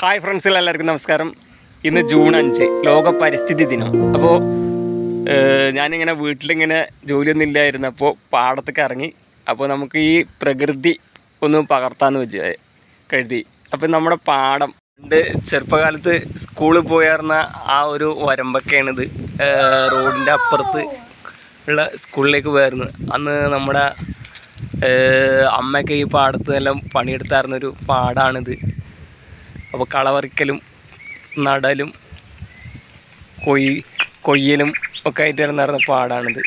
Hi ഫ്രണ്ട്സുകൾ എല്ലാവർക്കും നമസ്കാരം. ഇന്ന് ജൂൺ അഞ്ച് ലോക പരിസ്ഥിതി ദിനം. അപ്പോൾ ഞാനിങ്ങനെ വീട്ടിലിങ്ങനെ ജോലിയൊന്നും ഇല്ലായിരുന്നപ്പോൾ പാടത്തേക്ക് ഇറങ്ങി. അപ്പോൾ നമുക്ക് ഈ പ്രകൃതി ഒന്ന് പകർത്താമെന്ന് വെച്ച് കഴുതി അപ്പോൾ നമ്മുടെ പാടം പണ്ട് ചെറുപ്പകാലത്ത് സ്കൂളിൽ പോയാർന്ന ആ ഒരു വരമ്പൊക്കെയാണിത്. റോഡിന്റെ അപ്പുറത്ത് ഉള്ള സ്കൂളിലേക്ക് പോയായിരുന്നു. അന്ന് നമ്മുടെ അമ്മയൊക്കെ ഈ പാടത്ത് എല്ലാം പണിയെടുത്തായിരുന്നൊരു പാടാണിത്. അപ്പോൾ കളവറിക്കലും നടലും കൊയ് കൊയ്യലും ഒക്കെ ആയിട്ട് നടന്ന പാടാണിത്.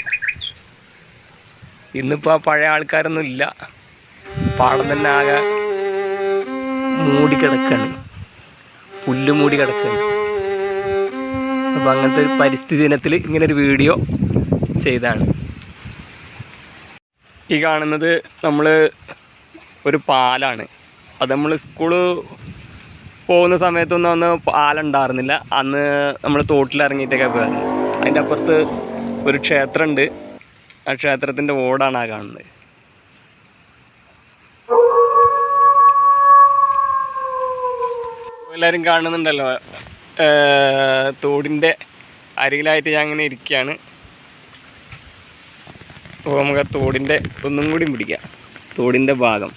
ഇന്നിപ്പോൾ ആ പഴയ ആൾക്കാരൊന്നും ഇല്ല. പാടം തന്നെ ആകെ മൂടിക്കിടക്കാണ് പുല്ല് മൂടി കിടക്കാണ്. അപ്പോൾ അങ്ങനത്തെ ഒരു പരിസ്ഥിതി ദിനത്തിൽ ഇങ്ങനെ ഒരു വീഡിയോ ചെയ്താണ് ഈ കാണുന്നത് നമ്മൾ ഒരു പാലാണ്. അത് നമ്മൾ സ്കൂൾ പോകുന്ന സമയത്തൊന്നും അന്ന് പാലുണ്ടായിരുന്നില്ല അന്ന് നമ്മൾ തോട്ടിലിറങ്ങിയിട്ടൊക്കെ പോയത്. അതിന്റെ അപ്പുറത്ത് ഒരു ക്ഷേത്രമുണ്ട് ആ ക്ഷേത്രത്തിന്റെ ഓടാണ് ആ കാണുന്നത്. എല്ലാവരും കാണുന്നുണ്ടല്ലോ. തോടിന്റെ അരികിലായിട്ട് ഞാൻ അങ്ങനെ ഇരിക്കുകയാണ് അപ്പോൾ നമുക്ക് ആ തോടിന്റെ ഒന്നും കൂടി പിടിക്കാം. തോടിന്റെ ഭാഗം.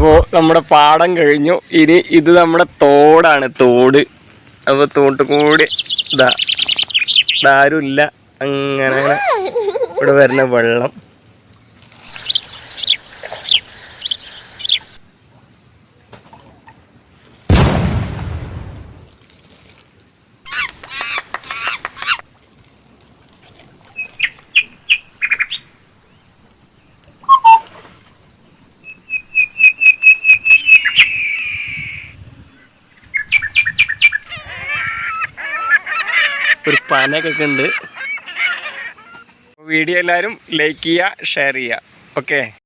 അപ്പോൾ നമ്മുടെ പാടം കഴിഞ്ഞു. ഇനി ഇത് നമ്മുടെ തോടാണ്. തോട്. അപ്പോൾ തോട്ട് കൂടി ഇതാ. ഇതാരുമില്ല. അങ്ങനെ അങ്ങനെ ഇവിടെ വരുന്ന വെള്ളം. ഒരു പനകൊക്കെ ഉണ്ട്. വീഡിയോ എല്ലാവരും ലൈക്ക് ചെയ്യുക ഷെയർ ചെയ്യുക. ഓക്കെ